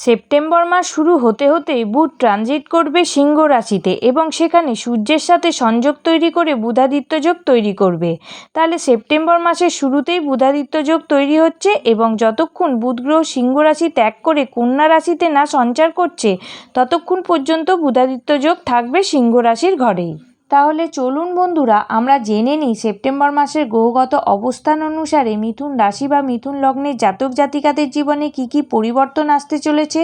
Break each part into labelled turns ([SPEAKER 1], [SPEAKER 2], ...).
[SPEAKER 1] September মাস শুরু হতে হতেই বুধ ট্রানজিট করবে সিংহ রাশিতে এবং সেখানে সূর্যের সাথে সংযোগ তৈরি করে বুধাদিত্য যোগ তৈরি করবে। তাহলে সেপ্টেম্বর মাসের শুরুতেই বুধাদিত্য যোগ তৈরি হচ্ছে এবং যতক্ষণ বুধ গ্রহ সিংহ রাশি ত্যাগ করে কন্যা রাশিতে না সঞ্চার করছে, ততক্ষণ পর্যন্ত বুধাদিত্য যোগ থাকবে সিংহ রাশির ঘরেই। তাহলে চলুন বন্ধুরা, আমরা জেনে নিই সেপ্টেম্বর মাসের গ্রহগত অবস্থান অনুসারে মিথুন রাশি বা মিথুন লগ্নের জাতক জাতিকাদের জীবনে কি কি পরিবর্তন আসতে চলেছে,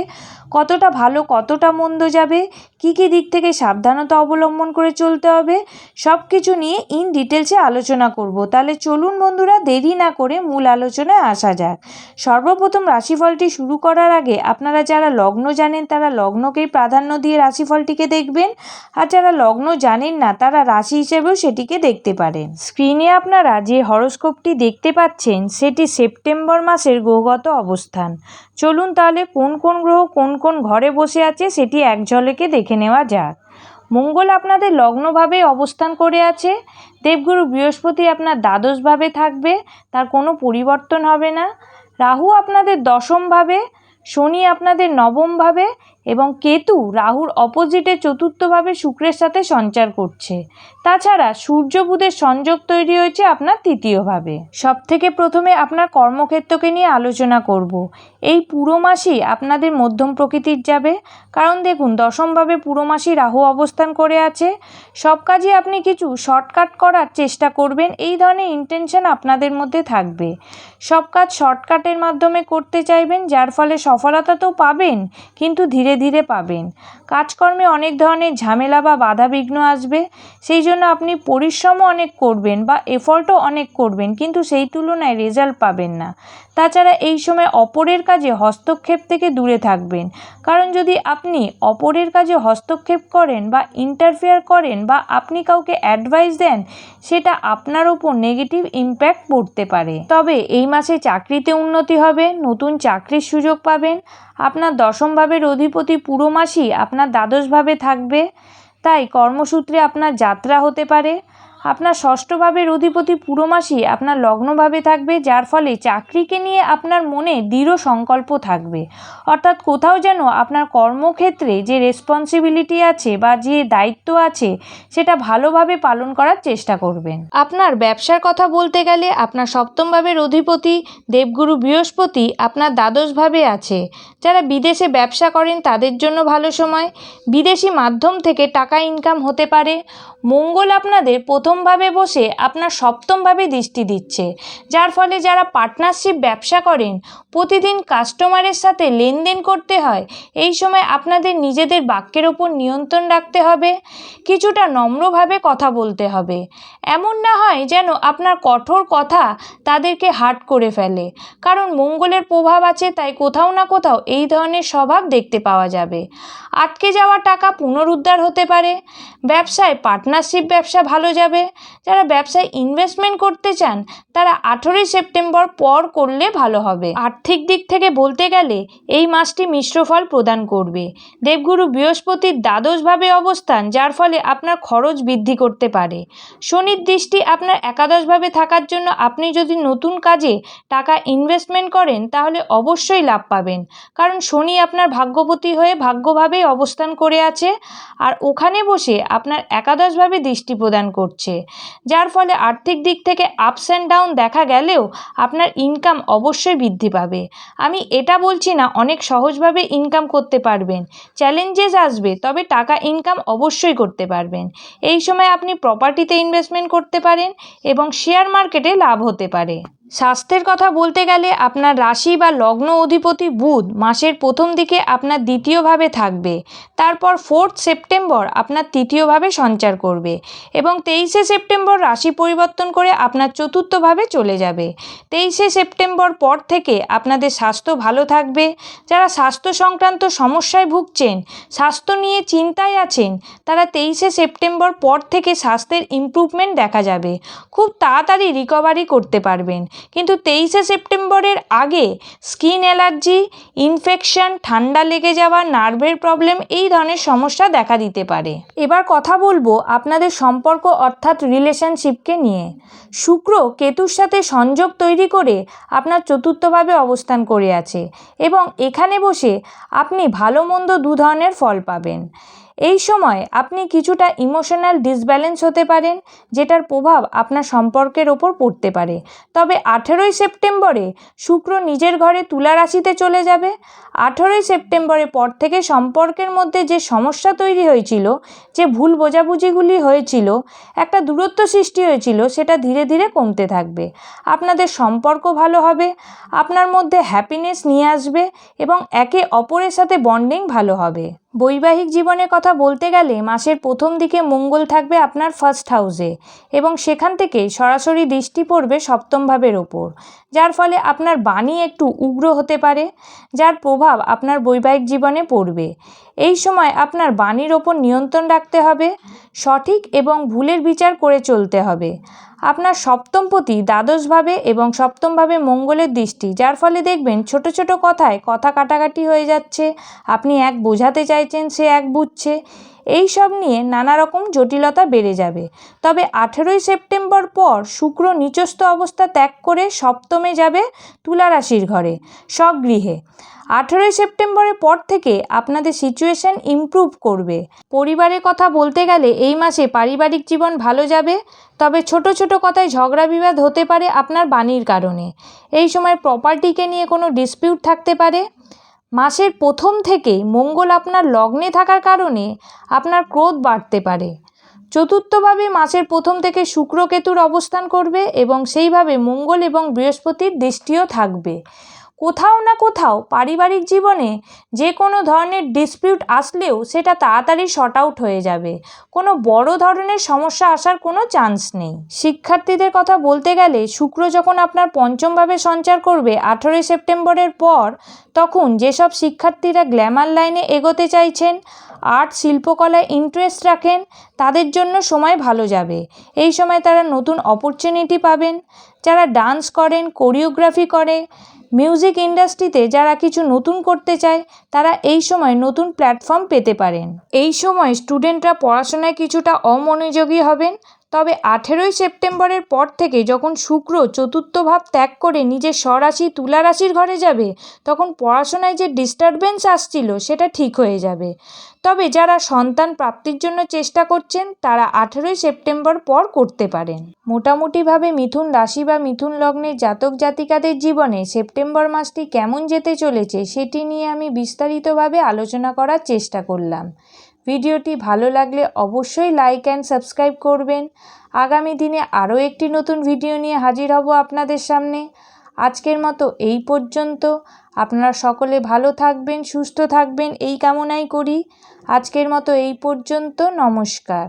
[SPEAKER 1] কতটা ভালো, কতটা মন্দ যাবে, কি কি দিক থেকে সাবধানতা অবলম্বন করে চলতে হবে সব কিছু নিয়ে ইন ডিটেলসে আলোচনা করব। তাহলে চলুন বন্ধুরা, দেরি না করে মূল আলোচনায় আসা যাক। সর্বপ্রথম রাশিফলটি শুরু করার আগে আপনারা যারা লগ্ন জানেন, তারা লগ্নকেই প্রাধান্য দিয়ে রাশিফলটিকে দেখবেন, আর যারা লগ্ন জানেন না তারা রাশি হিসেবেও সেটিকে দেখতে পারেন। স্ক্রিনে আপনারা যে হরোস্কোপটি দেখতে পাচ্ছেন, সেটি সেপ্টেম্বর মাসের গ্রহগত অবস্থান। চলুন তাহলে কোন কোন গ্রহ কোন কোন ঘরে বসে আছে সেটি এক ঝলকে দেখে নেওয়া যাক। মঙ্গল আপনাদের লগ্নভাবে অবস্থান করে আছে। দেবগুরু বৃহস্পতি আপনার দ্বাদশভাবে থাকবে, তার কোনো পরিবর্তন হবে না। রাহু আপনাদের দশমভাবে, শনি আপনাদের নবমভাবে এবং কেতু রাহুর অপোজিটে চতুর্থভাবে শুক্রের সাথে সঞ্চার করছে। তাছাড়া সূর্য বুধের সংযোগ তৈরি হয়েছে আপনার তৃতীয়ভাবে। সব থেকে প্রথমে আপনার কর্মক্ষেত্রকে নিয়ে আলোচনা করব। এই পুরো মাসই আপনাদের মধ্যম প্রকৃতির যাবে। কারণ দেখুন, দশমভাবে পুরো মাসই রাহু অবস্থান করে আছে। সব কাজে আপনি কিছু শর্টকাট করার চেষ্টা করবেন, এই ধরনের ইন্টেনশন আপনাদের মধ্যে থাকবে। সব কাজ শর্টকাটের মাধ্যমে করতে চাইবেন, যার ফলে সফলতা তো পাবেন, কিন্তু ধীরে ধীরে পাবেন। কাজকর্মে অনেক ধরনের ঝামেলা বা বাধাবিঘ্ন আসবে, সেই জন্য আপনি পরিশ্রমও অনেক করবেন বা এফর্টও অনেক করবেন, কিন্তু সেই তুলনায় রেজাল্ট পাবেন না। তাছাড়া এই সময় অপরের কাজে হস্তক্ষেপ থেকে দূরে থাকবেন। কারণ যদি আপনি অপরের কাজে হস্তক্ষেপ করেন বা ইন্টারফেয়ার করেন বা আপনি কাউকে অ্যাডভাইস দেন, সেটা আপনার ওপর নেগেটিভ ইম্প্যাক্ট পড়তে পারে। তবে এই মাসে চাকরিতে উন্নতি হবে, নতুন চাকরির সুযোগ পাবেন। আপনার দশমভাবের অধিপতি পুরো মাসই আপনার দ্বাদশভাবে থাকবে। তাই কর্মসূত্রে আপনার যাত্রা হতে পারে। আপনার ষষ্ঠভাবের অধিপতি পুরো মাসই আপনার লগ্নভাবে থাকবে, যার ফলে চাকরিকে নিয়ে আপনার মনে দৃঢ় সংকল্প থাকবে। অর্থাৎ কোথাও যেন আপনার কর্মক্ষেত্রে যে রেসপন্সিবিলিটি আছে বা যে দায়িত্ব আছে, সেটা ভালোভাবে পালন করার চেষ্টা করবেন। আপনার ব্যবসার কথা বলতে গেলে আপনার সপ্তমভাবের অধিপতি দেবগুরু বৃহস্পতি আপনার দ্বাদশভাবে আছে। যারা বিদেশে ব্যবসা করেন, তাদের জন্য ভালো সময়। বিদেশি মাধ্যম থেকে টাকা ইনকাম হতে পারে। মঙ্গল আপনাদের প্রথমভাবে বসে আপনার সপ্তমভাবে দৃষ্টি দিচ্ছে। যার ফলে যারা পার্টনারশিপ ব্যবসা করেন, প্রতিদিন কাস্টমারের সাথে লেনদেন করতে হয়, এই সময় আপনাদের নিজেদের বাক্যের ওপর নিয়ন্ত্রণ রাখতে হবে, কিছুটা নম্রভাবে কথা বলতে হবে। এমন না হয় যেন আপনার কঠোর কথা তাদেরকে হাট করে ফেলে, কারণ মঙ্গলের প্রভাব আছে তাই কোথাও না কোথাও এই ধরনের স্বভাব দেখতে পাওয়া যাবে। আটকে যাওয়া টাকা পুনরুদ্ধার হতে পারে, ব্যবসায় পার্টনারশিপ ব্যবসা ভালো যাবে যারা ব্যবসায় ইনভেস্টমেন্ট করতে চান, তারা আঠেরোই সেপ্টেম্বর পর করলে ভালো হবে। আর্থিক দিক থেকে বলতে গেলে, এই মাসটি মিশ্র ফল প্রদান করবে। দেবগুরু বৃহস্পতির দ্বাদশভাবে অবস্থান, যার ফলে আপনার খরচ বৃদ্ধি করতে পারে। শনির দৃষ্টি আপনার একাদশভাবে থাকার জন্য আপনি যদি নতুন কাজে টাকা ইনভেস্টমেন্ট করেন, তাহলে অবশ্যই লাভ পাবেন। কারণ শনি আপনার ভাগ্যপতি হয়ে ভাগ্যভাবেই অবস্থান করে আছে, আর ওখানে বসে আপনার একাদশভাবে দৃষ্টি প্রদান করছে। যার ফলে আর্থিক দিক থেকে আপস অ্যান্ড ডাউন দেখা গেলেও আপনার ইনকাম অবশ্যই বৃদ্ধি পাবে। আমি এটা বলছি না, অনেক সহজভাবে ইনকাম করতে পারবেন। চ্যালেঞ্জেস আসবে, তবে টাকা ইনকাম অবশ্যই করতে পারবেন। এই সময় আপনি প্রপার্টিতে ইনভেস্টমেন্ট করতে পারেন এবং শেয়ার মার্কেটে লাভ হতে পারে। স্বাস্থ্যের কথা বলতে গেলে আপনার রাশি বা লগ্ন অধিপতি বুধ মাসের প্রথম দিকে আপনার দ্বিতীয়ভাবে থাকবে। তারপর ফোর্থ সেপ্টেম্বর আপনার তৃতীয়ভাবে সঞ্চার করবে এবং তেইশে সেপ্টেম্বর রাশি পরিবর্তন করে আপনার চতুর্থভাবে চলে যাবে। তেইশে সেপ্টেম্বর পর থেকে আপনাদের স্বাস্থ্য ভালো থাকবে। যারা স্বাস্থ্য সংক্রান্ত সমস্যায় ভুগছেন, স্বাস্থ্য নিয়ে চিন্তায় আছেন, তারা তেইশে সেপ্টেম্বর পর থেকে স্বাস্থ্যের ইমপ্রুভমেন্ট দেখা যাবে। খুব তাড়াতাড়ি রিকভারি করতে পারবেন। কিন্তু তেইশে সেপ্টেম্বরের আগে স্কিন অ্যালার্জি, ইনফেকশন, ঠান্ডা লেগে যাওয়া, নার্ভের প্রবলেম এই ধরনের সমস্যা দেখা দিতে পারে। এবার কথা বলব আপনাদের সম্পর্ক অর্থাৎ রিলেশনশিপকে নিয়ে। শুক্র কেতুর সাথে সংযোগ তৈরি করে আপনার চতুর্থভাবে অবস্থান করে আছে এবং এখানে বসে আপনি ভালো মন্দ দু ধরনের ফল পাবেন। এই সময় আপনি কিছুটা ইমোশনাল ডিসব্যালেন্স হতে পারেন, যেটার প্রভাব আপনার সম্পর্কের ওপর পড়তে পারে। তবে আঠেরোই সেপ্টেম্বরে শুক্র নিজের ঘরে তুলা রাশিতে চলে যাবে। আঠেরোই সেপ্টেম্বরের পর থেকে সম্পর্কের মধ্যে যে সমস্যা তৈরি হয়েছিল, যে ভুল বোঝাবুঝিগুলি হয়েছিল, একটা দূরত্ব সৃষ্টি হয়েছিল, সেটা ধীরে ধীরে কমতে থাকবে। আপনাদের সম্পর্ক ভালো হবে, আপনার মধ্যে হ্যাপিনেস নিয়ে আসবে এবং একে অপরের সাথে বন্ডিং ভালো হবে। বৈবাহিক জীবনের কথা বলতে গেলে মাসের প্রথম দিকে মঙ্গল থাকবে আপনার ফার্স্ট হাউসে এবং সেখান থেকে সরাসরি দৃষ্টি পড়বে সপ্তম ভাবের ওপর। যার ফলে আপনার বাণী একটু উগ্র হতে পারে, যার প্রভাব আপনার বৈবাহিক জীবনে পড়বে। এই সময় আপনার বাণীর ওপর নিয়ন্ত্রণ রাখতে হবে, সঠিক এবং ভুলের বিচার করে চলতে হবে। আপনার সপ্তমপতি দ্বাদশভাবে এবং সপ্তমভাবে মঙ্গলের দৃষ্টি, যার ফলে দেখবেন ছোট ছোট কথায় কথা কাটাকাটি হয়ে যাচ্ছে, আপনি এক বোঝাতে চাইছেন, সে এক বুঝছে। এই সব নিয়ে নানা রকম জটিলতা বেড়ে যাবে। তবে আঠেরোই সেপ্টেম্বর পর শুক্র নিচস্থ অবস্থা ত্যাগ করে সপ্তমে যাবে তুলা রাশির ঘরে, স্বগৃহে। আঠেরোই সেপ্টেম্বরের পর থেকে আপনাদের সিচুয়েশন ইমপ্রুভ করবে। পরিবারের কথা বলতে গেলে এই মাসে পারিবারিক জীবন ভালো যাবে, তবে ছোট ছোট কথায় ঝগড়া বিবাদ হতে পারে আপনার বাণীর কারণে। এই সময় প্রপার্টিকে নিয়ে কোনো ডিসপিউট থাকতে পারে। মাসের প্রথম থেকে মঙ্গল আপনার লগ্নে থাকার কারণে আপনার ক্রোধ বাড়তে পারে। চতুর্থভাবে মাসের প্রথম থেকে শুক্র কেতুর অবস্থান করবে এবং সেইভাবে মঙ্গল এবং বৃহস্পতির দৃষ্টিও থাকবে। কোথাও না কোথাও পারিবারিক জীবনে যে কোনো ধরনের ডিসপিউট আসলেও সেটা তাড়াতাড়ি শর্ট আউট হয়ে যাবে। কোনো বড় ধরনের সমস্যা আসার কোনো চান্স নেই। শিক্ষার্থীদের কথা বলতে গেলে শুক্র যখন আপনার পঞ্চমভাবে সঞ্চার করবে আঠেরোই সেপ্টেম্বরের পর, তখন যেসব শিক্ষার্থীরা গ্ল্যামার লাইনে এগোতে চাইছেন আর্ট শিল্পকলায় ইন্টারেস্ট রাখেন, তাদের জন্য সময় ভালো যাবে। এই সময় তারা নতুন অপরচুনিটি পাবেন। যারা ডান্স করেন কোরিওগ্রাফি করে মিউজিক ইন্ডাস্ট্রিতে যারা কিছু নতুন করতে চায়, তারা এই সময় নতুন প্ল্যাটফর্ম পেতে পারেন। এই সময় স্টুডেন্টরা পড়াশোনায় কিছুটা অমনোযোগী হবেন, তবে আঠেরোই সেপ্টেম্বরের পর থেকে যখন শুক্র চতুর্থ ভাব ত্যাগ করে নিজের স্বরাশি তুলা রাশির ঘরে যাবে, তখন পড়াশোনায় যে ডিস্টারবেন্স আসছিল, সেটা ঠিক হয়ে যাবে। তবে যারা সন্তান প্রাপ্তির জন্য চেষ্টা করছেন, তারা আঠেরোই সেপ্টেম্বর পর করতে পারেন। মোটামুটিভাবে মিথুন রাশি বা মিথুন লগ্নের জাতক জাতিকাদের জীবনে সেপ্টেম্বর মাসটি কেমন যেতে চলেছে সেটি নিয়ে আমি বিস্তারিতভাবে আলোচনা করার চেষ্টা করলাম। ভিডিওটি ভালো লাগলে অবশ্যই লাইক অ্যান্ড সাবস্ক্রাইব করবেন। আগামী দিনে আরও একটি নতুন ভিডিও নিয়ে হাজির হব আপনাদের সামনে। আজকের মতো এই পর্যন্ত। আপনারা সকলে ভালো থাকবেন সুস্থ থাকবেন এই কামনাই করি। আজকের মতো এই পর্যন্ত নমস্কার।